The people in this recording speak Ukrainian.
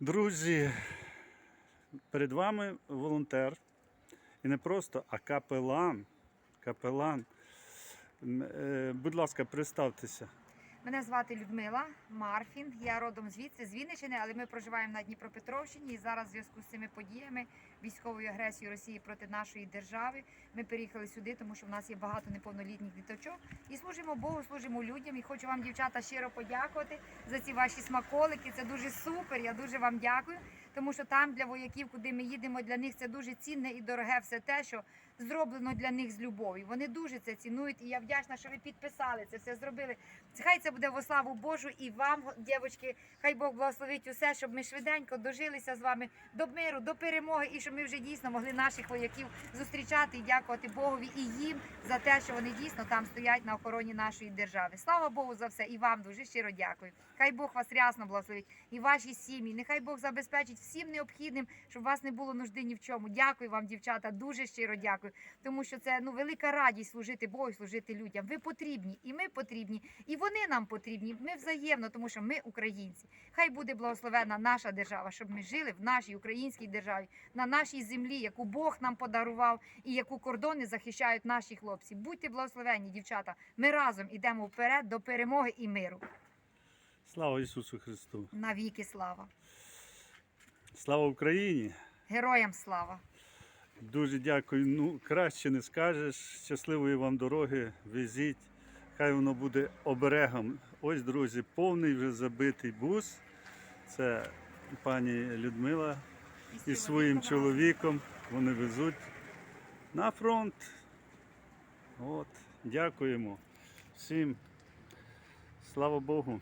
Друзі, перед вами волонтер. І не просто, а капелан. Капелан. Е, Будь ласка, представтеся. Мене звати Людмила Марфін. Я родом звідси, з Вінниччини, але ми проживаємо на Дніпропетровщині. І зараз в зв'язку з цими подіями, військовою агресією Росії проти нашої держави, ми переїхали сюди, тому що в нас є багато неповнолітніх діточок. І служимо Богу, служимо людям. І хочу вам, дівчата, щиро подякувати за ці ваші смаколики. Це дуже супер. Я дуже вам дякую. Тому що там для вояків, куди ми їдемо, для них це дуже цінне і дороге все те, що зроблено для них з любов'ю. Вони дуже це цінують, і я вдячна, що ви підписали це, все зробили. Хай це буде во славу Божу і вам, дівчатки, хай Бог благословить усе, щоб ми швиденько дожилися з вами до миру, до перемоги, і щоб ми вже дійсно могли наших вояків зустрічати і дякувати Богові і їм за те, що вони дійсно там стоять на охороні нашої держави. Слава Богу за все і вам дуже щиро дякую. Хай Бог вас рясно благословить і ваші сім'ї. Нехай Бог забезпечить всім необхідним, щоб вас не було нужди ні в чому. Дякую вам, дівчата, дуже щиро дякую. Тому що це ну велика радість служити Богу, служити людям. Ви потрібні, і ми потрібні, і вони нам потрібні. Ми взаємно, тому що ми українці. Хай буде благословена наша держава, щоб ми жили в нашій українській державі, на нашій землі, яку Бог нам подарував, і яку кордони захищають наші хлопці. Будьте благословені, дівчата. Ми разом ідемо вперед до перемоги і миру. Слава Ісусу Христу! Навіки слава! Слава Україні! Героям слава! Дуже дякую. Ну, краще не скажеш. Щасливої вам дороги, везіть. Хай воно буде оберегом. Ось, друзі, повний вже забитий бус. Це пані Людмила із своїм чоловіком. Вони везуть на фронт. От, дякуємо всім. Слава Богу.